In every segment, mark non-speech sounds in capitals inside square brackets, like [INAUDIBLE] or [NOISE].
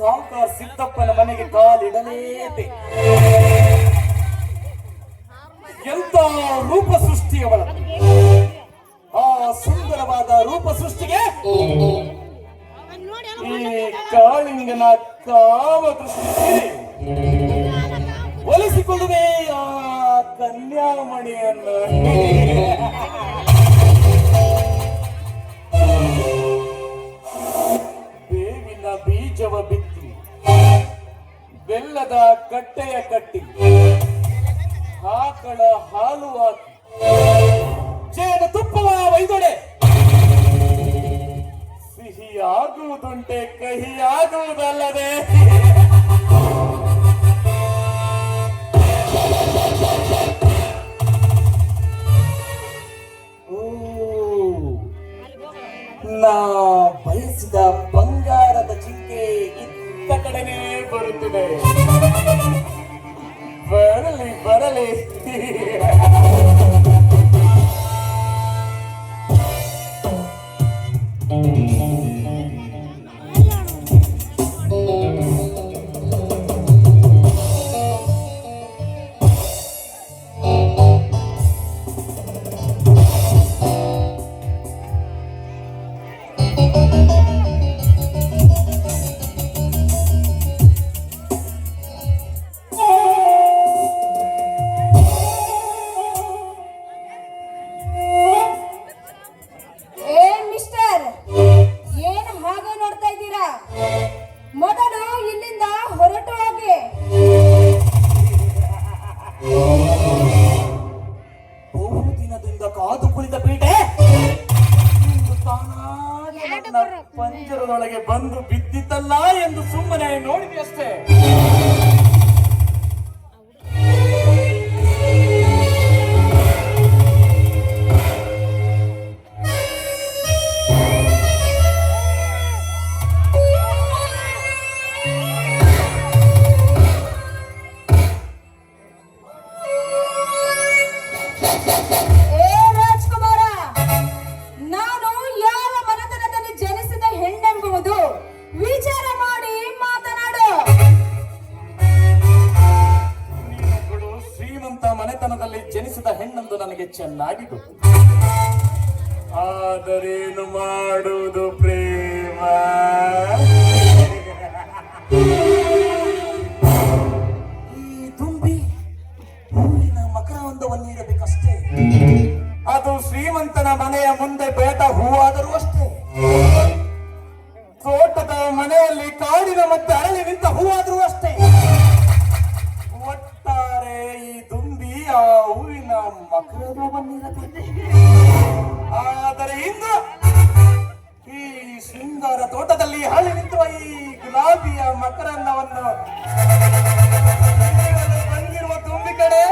ಸಾವುಕಾರ ಸಿದ್ದಪ್ಪನ ಮನೆಗೆ ಕಾಲಿಡಲೇಬೇಕು. ಎಂತ ರೂಪ ಸೃಷ್ಟಿಯವಳ. ಆ ಸುಂದರವಾದ ರೂಪ ಸೃಷ್ಟಿಗೆ ಈ ಕಾಳಿಂಗನ ಕಾಮ ದೃಷ್ಟಿ ಒಲಿಸಿಕೊಳ್ಳುವೆ ಆ ಕನ್ಯಾಮಣಿಯನ್ನು. ಬೇವಿನ ಬೀಜವ ಬೆಲ್ಲದ ಕಟ್ಟೆಯ ಕಟ್ಟಿ ಆಕಳ ಹಾಲು ಹಾಕಿ. ಜೇನು ತುಪ್ಪವ ವೈದೊಡೆ. ಸಿಹಿ ಆಗುವುದುಂಟೆ ಕಹಿ ಆಗುವುದಲ್ಲದೆ ಓ, ನಾ ಬರುತ್ತಿದೆ ಬರಲಿ ಬರಲಿ ಪಂಜರದೊಳಗೆ ಬಂದು ಬಿದ್ದಿತಲ್ಲ ಎಂದು ಸುಮ್ಮನೆ ನೋಡಿದೆ ಅಷ್ಟೇ. Thank ರಾಜ್ಕುಮಾರ ಚೆನ್ನಾಗಿ ಗೊತ್ತು ಆದರೇನು ಮಾಡುವುದು ಪ್ರೇಮ? ಈ ತುಂಬಿ ಹೂವಿನ ಮಕರವೊಂದವನ್ನು ನೀಡಬೇಕಷ್ಟೇ ಅದು ಶ್ರೀಮಂತನ ಮನೆಯ ಮುಂದೆ ತೋಟದಲ್ಲಿ ಹಳ್ಳಿ ನಿಂತುವ ಈ ಗುಲಾಬಿಯ ಮಕರಂದವನ್ನು ಬಂದಿರುವ ತುಂಬಿ ಕಡೆ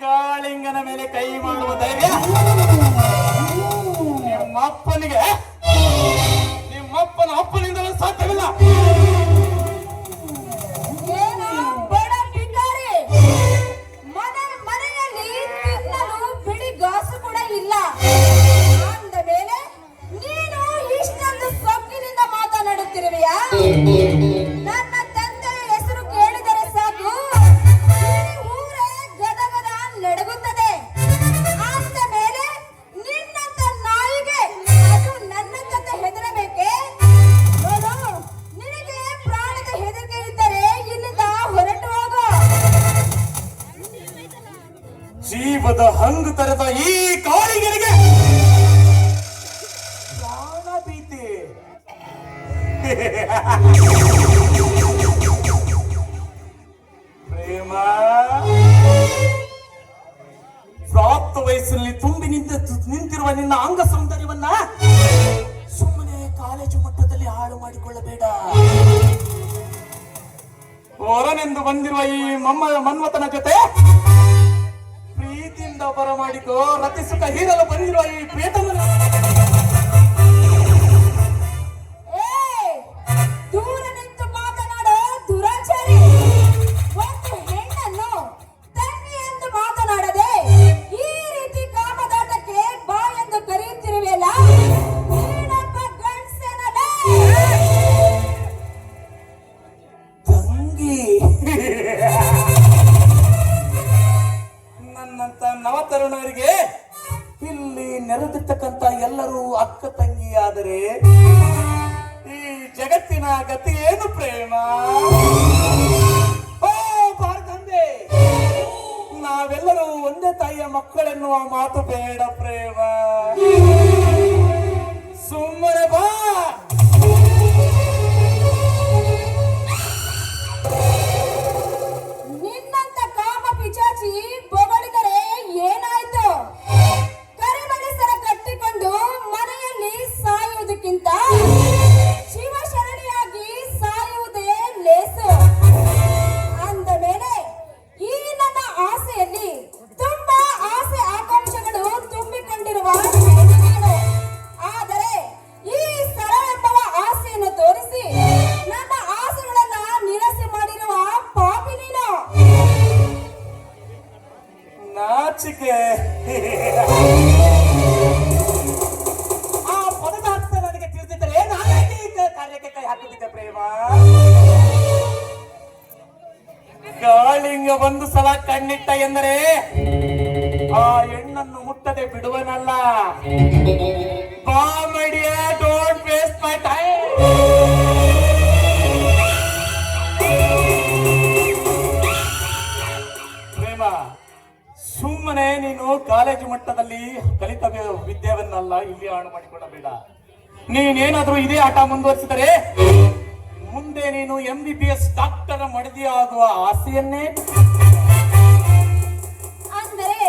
ಕಾಳಿಂಗನ ಮೇಲೆ ಕೈ ಮಾಡುವ ಧೈರ್ಯ. ನಿಮ್ಮಪ್ಪನಿಗೆ ಐತಿ [LAUGHS] ಪ್ರೇಮ. ಪ್ರಾಪ್ತ ವಯಸ್ಸಲ್ಲಿ ತುಂಬಿ ನಿಂತು ನಿಂತಿರುವ ನಿನ್ನ ಅಂಗ ಸೌಂದರ್ಯವನ್ನ ಸುಮ್ಮನೆ ಕಾಲೇಜು ಮಟ್ಟದಲ್ಲಿ ಹಾಳು ಮಾಡಿಕೊಳ್ಳಬೇಡ. ಹೊರನೆಂದು ಬಂದಿರುವ ಈ ಮಮ್ಮ ಮನ್ಮತನ ಜೊತೆ ಪ್ರೀತಿಯಿಂದ ಬರ ಮಾಡಿಕೋ ರತಿಸುತ್ತ ಹೀರಲು ಬಂದಿರುವ ಈ ಪೇಟನ್ನು ಸುಮ್ಮನೆ ಗಾಳಿಂಗ ಒಂದು ಸಲ ಕಣ್ಣಿಟ್ಟ ಎಂದರೆ ಆ ಹೆಣ್ಣನ್ನು ಮುಟ್ಟದೆ ಬಿಡುವನಲ್ಲ. ಕಾಮಿಡಿಯ ಡೋಂಟ್ ವೇಸ್ಟ್ ಮೈ ಟೈಮ್ ಪ್ರೇಮ, ಸುಮ್ಮನೆ ನೀನು ಕಾಲೇಜು ಮಟ್ಟದಲ್ಲಿ ಕಲಿತ ವಿದ್ಯೆವನ್ನಲ್ಲ, ಇಲ್ಲಿ ಹಾಳು ಮಾಡಿಕೊಳ್ಳಬೇಡ. ನೀನೇನಾದ್ರೂ ಇದೇ ಆಟ ಮುಂದುವರಿಸಿದರೆ ಮುಂದೆ ನೀನು M B B S doctor ಮಡದಿ ಆಗುವ ಆಸೆಯನ್ನೇ? ಅಂದರೆ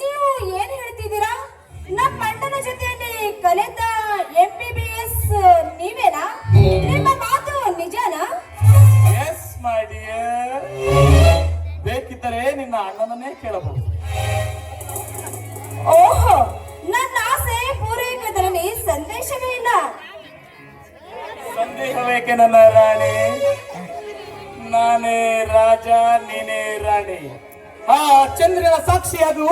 ನೀವು ಏನು ಹೇಳ್ತಿದ್ದೀರಾ? ನಮ್ಮ ಅಣ್ಣನ ಜೊತೆಯಲ್ಲಿ ಕಲಿತ ಎಂ ಬಿ ಬಿ ಎಸ್ ನೀವೇನಾ? ನಿಮ್ಮ ಮಾತು ನಿಜನಾ? ಎಸ್ ಡಿಯರ್ ಬೇಕಿದ್ದರೆ ನಿನ್ನ ಅಣ್ಣನನ್ನೇ ಕೇಳಬಹುದು. ಓಹೋ ಸಂದೇಹವೇಕೆ ನನ್ನ ರಾಣಿ? ನಾನೇ ರಾಜ, ನೀನೇ ರಾಣಿ. ಆ ಚಂದ್ರನ ಅದು.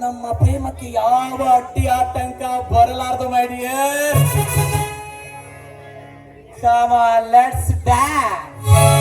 ನಮ್ಮ ಪ್ರೇಮಕ್ಕೆ ಯಾವ ಅಡ್ಡಿ ಆತಂಕ ಬರಲಾರದು ಮಾಡಿಯೇ ಲೆಟ್ಸ್ ಡ್ಯಾನ್ಸ್